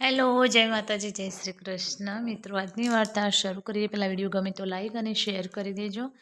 Hello, જય માતાજી, જય શ્રી કૃષ્ણ. મિત્રો, આજની વાર્તા શરૂ કરીએ. પહેલાં વીડિયો ગમે તો લાઈક અને શેર કરી દેજો.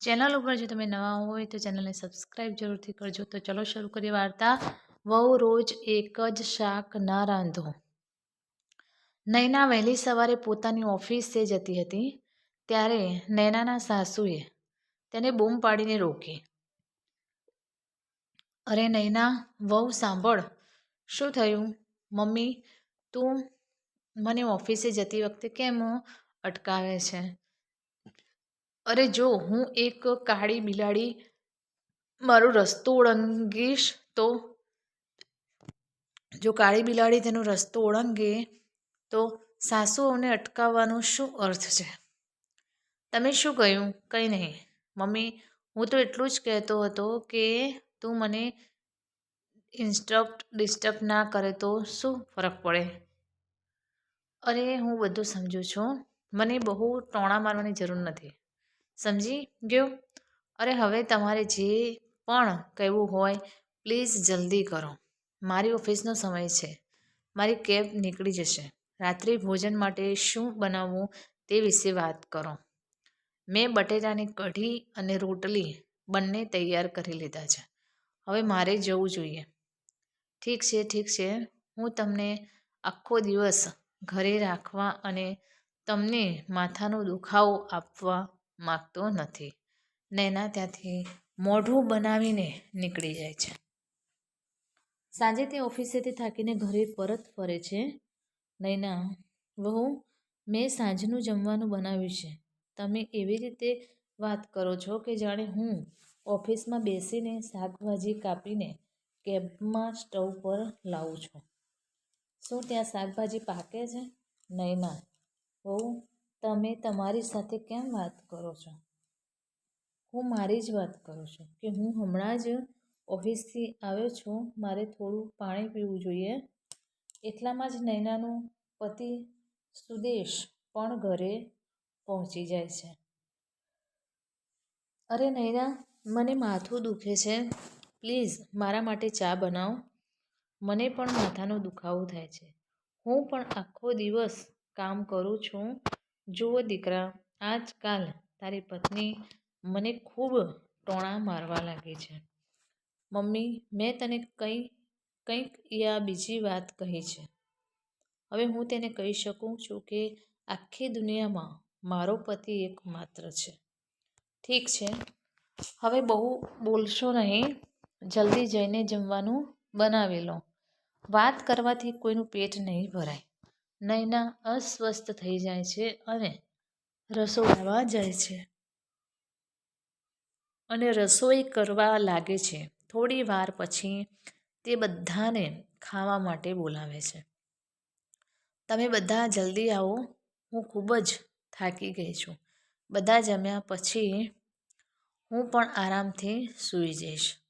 ચેનલ ઉપર જો તમે નવા હોય તો ચેનલને સબસ્ક્રાઈબ જરૂરથી કરજો. તો ચલો શરૂ કરીએ વાર્તા. વહુ રોજ એક જ શાક ન રાંધો. નૈના વહેલી સવારે પોતાની ઓફિસે જતી હતી. ત્યારે નૈનાના સાસુએ તેને બૂમ પાડીને રોકી. અરે નૈના, વહુ, સાંભળ. શું થયું? મમ્મી તું મને ઓફિસે જતી વખતે કેમ અટકાવે છે? અરે જો, હું એક કાળી બિલાડી મારો રસ્તો ઓળંગીશ તો? જો કાળી બિલાડી તેનો રસ્તો ઓળંગે તો સાસુઓને અટકાવવાનો શું અર્થ છે? તમે શું કહ્યું? કંઈ નહીં. મમ્મી, હું તો એટલું જ કહેતો હતો કે તું મને ઇન્સ્ટપ્ટ, ડિસ્ટર્બ ના કરે તો શું ફરક પડે? અરે, હું બધું સમજું છું. મને બહુ ટોણા મારવાની જરૂર નથી. સમજી ગયો? અરે, હવે તમારે જે પણ કહેવું હોય, પ્લીઝ જલ્દી કરો. મારી ઓફિસનો સમય છે. મારી કેબ નીકળી જશે. રાત્રિ ભોજન માટે શું બનાવવું તે વિશે વાત કરો. મેં બટેટાની કઢી અને રોટલી બંને તૈયાર કરી લીધા છે. હવે મારે જવું જોઈએ. ઠીક છે ઠીક છે. હું તમને આખો દિવસ ઘરે રાખવા અને તમને માથાનો દુખાવો આપવા માગતો નથી. નૈના ત્યાંથી મોઢું બનાવીને નીકળી જાય છે. સાંજે તે ઓફિસેથી થાકીને ઘરે પરત ફરે છે. નૈના, વહુ, મેં સાંજનું જમવાનું બનાવ્યું છે. તમે એવી રીતે વાત કરો છો કે જાણે હું ઓફિસમાં બેસીને શાકભાજી કાપીને કેબમાં સ્ટવ પર લાવું છું. શું ત્યાં શાકભાજી પાકે છે? નહીં, ના. બહુ તમે તમારી સાથે કેમ વાત કરો છો? હું મારી જ વાત કરું છું કે હું હમણાં જ ઓફિસથી આવ્યો છું. મારે થોડું પાણી પીવું જોઈએ. એટલામાં જ નૈનાનું પતિ સુદેશ પણ ઘરે પહોંચી જાય છે. અરે નૈના, મને માથું દુખે છે. પ્લીઝ, મારા માટે ચા બનાવો. મને પણ માથાનો દુખાવો થાય છે. હું પણ આખો દિવસ કામ કરું છું. જુઓ દીકરા આજકાલ તારી પત્ની મને ખૂબ ટોણા મારવા લાગી છે. મમ્મી, મેં તને કંઈ, કંઈક યા બીજી વાત કહી છે. હવે હું તેને કહી શકું છું કે આખી દુનિયામાં મારો પતિ એકમાત્ર છે. ઠીક છે. હવે બહુ બોલશો નહીં. જલ્દી જઈને જમવાનું બનાવી લો. વાત કરવાથી કોઈનું પેટ નહીં ભરાય. નૈના અસ્વસ્થ થઈ જાય છે અને રસોડામાં જાય છે. અને રસોઈ કરવા લાગે છે. થોડી વાર પછી તે બધાને ખાવા માટે બોલાવે છે. તમે બધા જલ્દી આવો. હું ખૂબ જ થાકી ગઈ છું. બધા જમ્યા પછી હું પણ આરામથી સૂઈ જઈશ.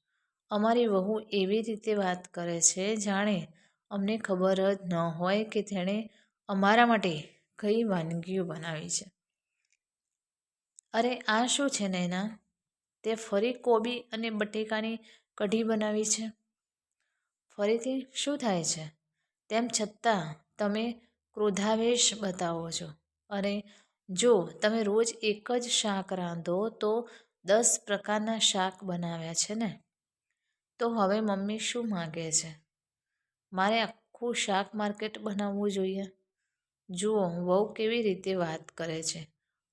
અમારી વહુ એવી રીતે વાત કરે છે, જાણે અમને ખબર જ ન હોય કે તેણે અમારા માટે કઈ વાનગીઓ બનાવી છે. અરે, આ શું છે નૈના? તે ફરી કોબી અને બટેકાની કઢી બનાવી છે. ફરીથી શું થાય છે? તેમ છતાં તમે ક્રોધાવેશ બતાવો છો. અને જો તમે રોજ એક જ શાક રાંધો તો દસ પ્રકારના શાક બનાવ્યા છે ને? તો હવે મમ્મી શું માગે છે? મારે આખું શાક માર્કેટ બનાવવું જોઈએ. જુઓ, વહુ કેવી રીતે વાત કરે છે.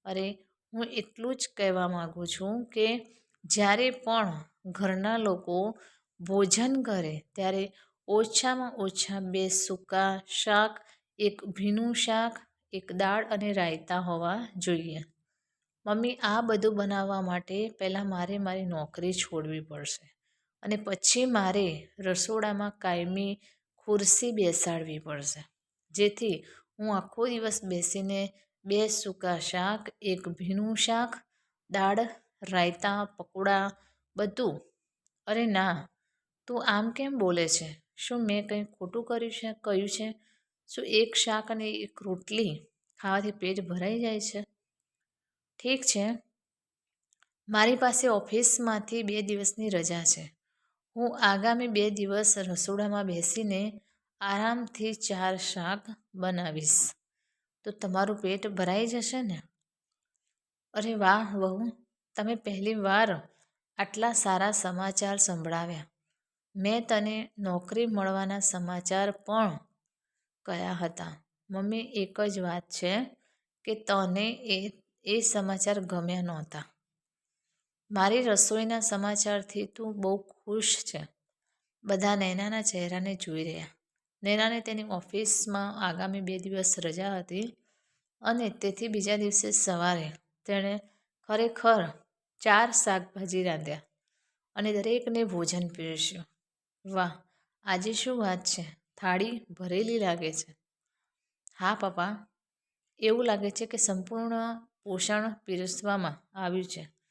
અરે, હું એટલું જ કહેવા માગું છું કે જ્યારે પણ ઘરના લોકો ભોજન કરે, ત્યારે ઓછામાં ઓછા બે સૂકા શાક, એક ભીનું શાક, એક દાળ અને રાયતા હોવા જોઈએ. મમ્મી, આ બધું બનાવવા માટે પહેલાં મારે મારી નોકરી છોડવી પડશે. અને પછી મારે રસોડામાં કાયમી ખુરશી બેસાડવી પડશે. જેથી હું આખો દિવસ બેસીને બે સૂકા શાક, એક ભીનું શાક, દાળ, રાયતા, પકોડા બધું. અરે ના, તું આમ કેમ બોલે છે? શું મેં કંઈ ખોટું કર્યું છે, કહ્યું છે? શું એક શાક અને એક રોટલી ખાવાથી પેટ ભરાઈ જાય છે? ઠીક છે. મારી પાસે ઓફિસમાંથી બે દિવસની રજા છે. હું આગામી બે દિવસ રસોડામાં બેસીને આરામથી ચાર શાક બનાવીશ. તો તમારું પેટ ભરાઈ જશે ને? અરે વાહ, વહુ, તમે પહેલી વાર આટલા સારા સમાચાર સંભળાવ્યા. મેં તને નોકરી મળવાના સમાચાર પણ કયા હતા? મમ્મી, એક જ વાત છે કે તને એ એ સમાચાર ગમ્યા નહોતા. મારી રસોઈના સમાચારથી તું બહુ ખુશ છે. બધા નૈનાના ચહેરાને જોઈ રહ્યા. નૈનાને તેની ઓફિસમાં આગામી બે દિવસ રજા હતી અને તેથી બીજા દિવસે સવારે તેણે ખરેખર ચાર શાકભાજી રાંધ્યા અને દરેકને ભોજન પીરસ્યું. વાહ, આજે શું વાત છે? થાળી ભરેલી લાગે છે. હા, પપ્પા. એવું લાગે છે કે સંપૂર્ણ પોષણ પીરસવામાં આવ્યું છે.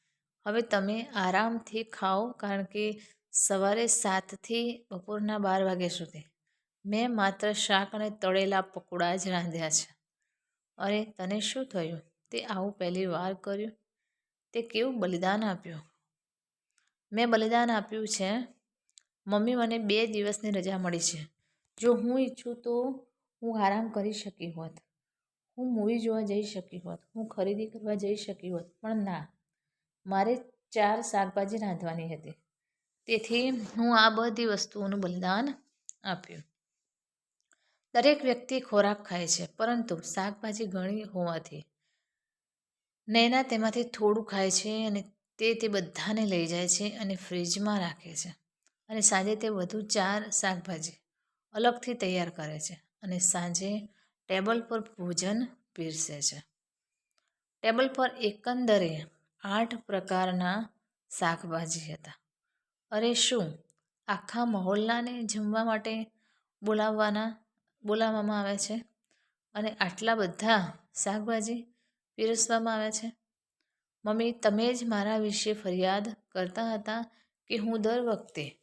હવે તમે આરામથી ખાઓ કારણ કે સવારે સાતથી બપોરના બાર વાગ્યા સુધી. મેં માત્ર શાક અને તળેલા પકોડા જ રાંધ્યા છે. અરે, તને શું થયું? તે આવું પહેલી વાર કર્યું? તે કેવું બલિદાન આપ્યું? મેં બલિદાન આપ્યું છે. મમ્મી મને બે દિવસની રજા મળી છે. જો હું ઈચ્છું તો હું આરામ કરી શકી હોત. હું મૂવી જોવા જઈ શકી હોત. હું ખરીદી કરવા જઈ શકી હોત. પણ ના. મારે ચાર શાકભાજી રાંધવાની હતી. તેથી હું આ બધી વસ્તુઓનું બલિદાન આપ્યું. દરેક વ્યક્તિ ખોરાક ખાય છે, પરંતુ શાકભાજી ઘણી હોવાથી નૈના તેમાંથી થોડું ખાય છે અને તે તે બધાને લઈ જાય છે અને ફ્રીજમાં રાખે છે અને સાંજે તે વધુ ચાર શાકભાજી અલગથી તૈયાર કરે છે અને સાંજે ટેબલ પર ભોજન પીરસે છે. ટેબલ પર એકંદરે આઠ પ્રકારના શાકભાજી હતા. અરે શું? આખા મહોલ્લાને જમવા માટે બોલાવવાના, બોલાવવામાં આવે છે? અને આટલા બધા શાકભાજી પીરસવામાં આવે છે? મમ્મી, તમે જ મારા વિશે ફરિયાદ કરતા હતા કે હું દર વખતે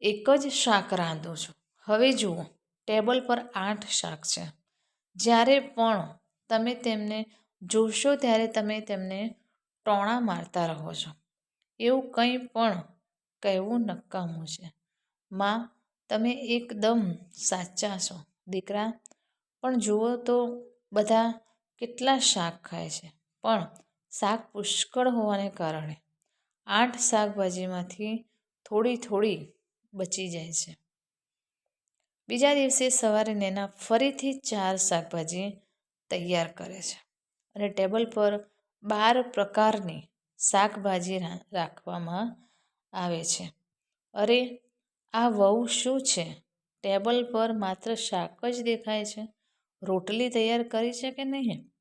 એક જ શાક રાંધું છું. હવે જુઓ, ટેબલ પર આઠ શાક છે. જ્યારે પણ તમે તેમને જોશો, ત્યારે તમે તેમને ટોણા મારતા રહો છો. એવું કંઈ પણ કહેવું નકામું છે. માં, તમે એકદમ સાચા છો, દીકરા. પણ જુઓ તો બધા કેટલા શાક ખાય છે. પણ શાક પુષ્કળ હોવાને કારણે આઠ શાકભાજીમાંથી થોડી થોડી બચી જાય છે. બીજા દિવસે સવારે નેના ફરીથી ચાર શાકભાજી તૈયાર કરે છે. અને ટેબલ પર બાર પ્રકારની શાકભાજી રાખવામાં આવે છે. અરે, આ વહુ શું છે? ટેબલ પર માત્ર શાક જ દેખાય છે? રોટલી તૈયાર કરી છે કે નહીં?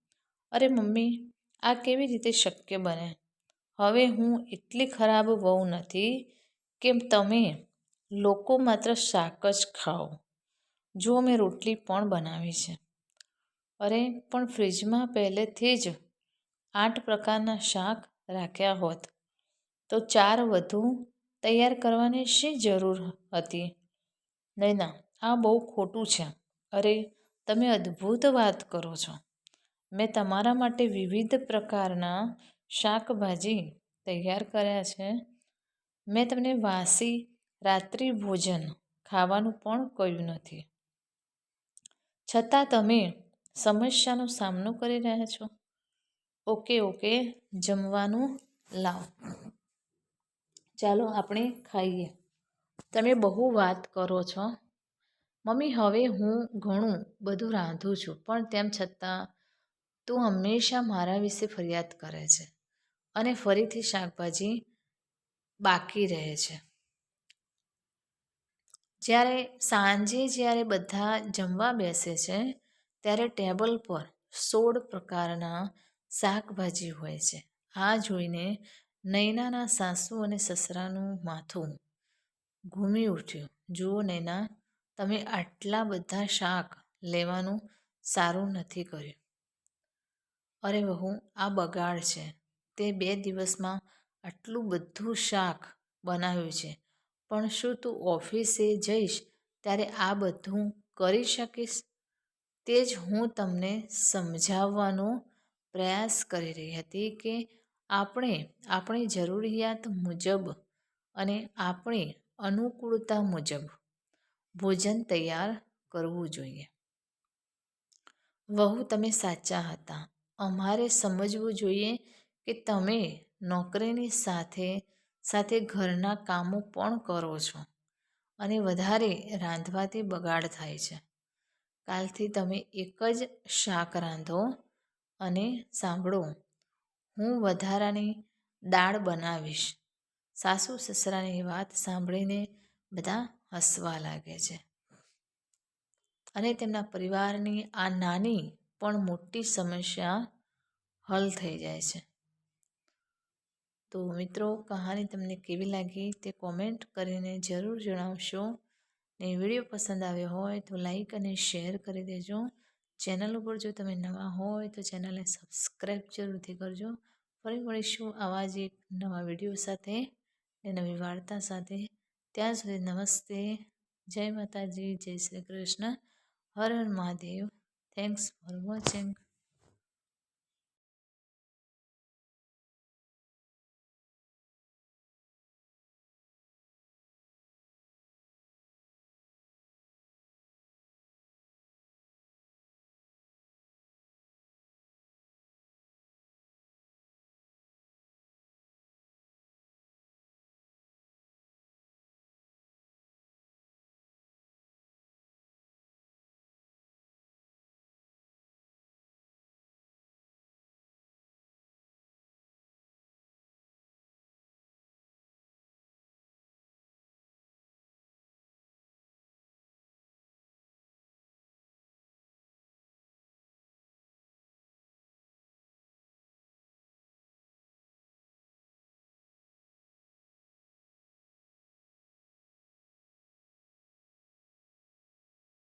અરે, મમ્મી, આ કેવી રીતે શક્ય બને? હવે હું એટલી ખરાબ વહુ નથી કે તમે લોકો માત્ર શાક જ ખાઓ. જો મેં રોટલી પણ બનાવી છે. અરે, પણ ફ્રીજમાં પહેલેથી જ આઠ પ્રકારના શાક રાખ્યા હોત. તો ચાર વધુ તૈયાર કરવાની શી જરૂર હતી? નૈના, આ બહુ ખોટું છે. અરે, તમે અદ્ભુત વાત કરો છો. મેં તમારા માટે વિવિધ પ્રકારના શાકભાજી તૈયાર કર્યા છે. મેં તમને વાસી રાત્રિ ભોજન ખાવાનું પણ કહ્યું નથી. છતાં તમે સમસ્યાનો સામનો કરી રહ્યા છો. ઓકે ઓકે, જમવાનું લાવ. ચાલો આપણે ખાઈએ. તમે બહુ વાત કરો છો. મમ્મી, હવે હું ઘણું બધું રાંધું છું, પણ તેમ છતાં તું હંમેશા મારા વિશે ફરિયાદ કરે છે અને ફરીથી શાકભાજી બાકી રહે છે. જ્યારે સાંજે જ્યારે બધા જમવા બેસે છે, ત્યારે ટેબલ પર સોળ પ્રકારના શાકભાજી હોય છે. આ જોઈને નૈનાના સાસુ અને સસરાનું માથું ઘૂમી ઉઠ્યું. જુઓ નૈના, તમે આટલા બધા શાક લેવાનું સારું નથી કર્યું. અરે વહુ, આ બગાડ છે. તે બે દિવસમાં આટલું બધું શાક બનાવ્યું છે. પણ શું તું ઓફિસે જઈશ ત્યારે આ બધું કરી શકીશ? તે જ હું તમને સમજાવવાનો પ્રયાસ કરી રહી હતી કે આપણે આપણી જરૂરિયાત મુજબ અને આપણી અનુકૂળતા મુજબ ભોજન તૈયાર કરવું જોઈએ. વહુ, તમે સાચા હતા. અમારે સમજવું જોઈએ કે તમે નોકરીની સાથે સાથે ઘરના કામો પણ કરો છો અને વધારે રાંધવાથી બગાડ થાય છે. કાલથી તમે એક જ શાક રાંધો અને સાંભળો, હું વધારાની દાળ બનાવીશ. સાસુ સસરાની વાત સાંભળીને બધા હસવા લાગે છે. અને તેમના પરિવારની આ નાની પણ મોટી સમસ્યા હલ થઈ જાય છે. તો મિત્રો, કહાની તમને કેવી લાગી તે કોમેન્ટ કરીને જરૂર જણાવશો. ને વીડિયો પસંદ આવ્યો હોય તો લાઈક અને શેર કરી દેજો. ચેનલ ઉપર જો તમે નવા હોય તો ચેનલને સબસ્ક્રાઈબ જરૂરથી કરજો. ફરી મળીશું આવા જ એક નવા વીડિયો સાથે ને નવી વાર્તા સાથે. ત્યાં સુધી નમસ્તે. જય માતાજી, જય શ્રી કૃષ્ણ. હર હર મહાદેવ. Thanks for watching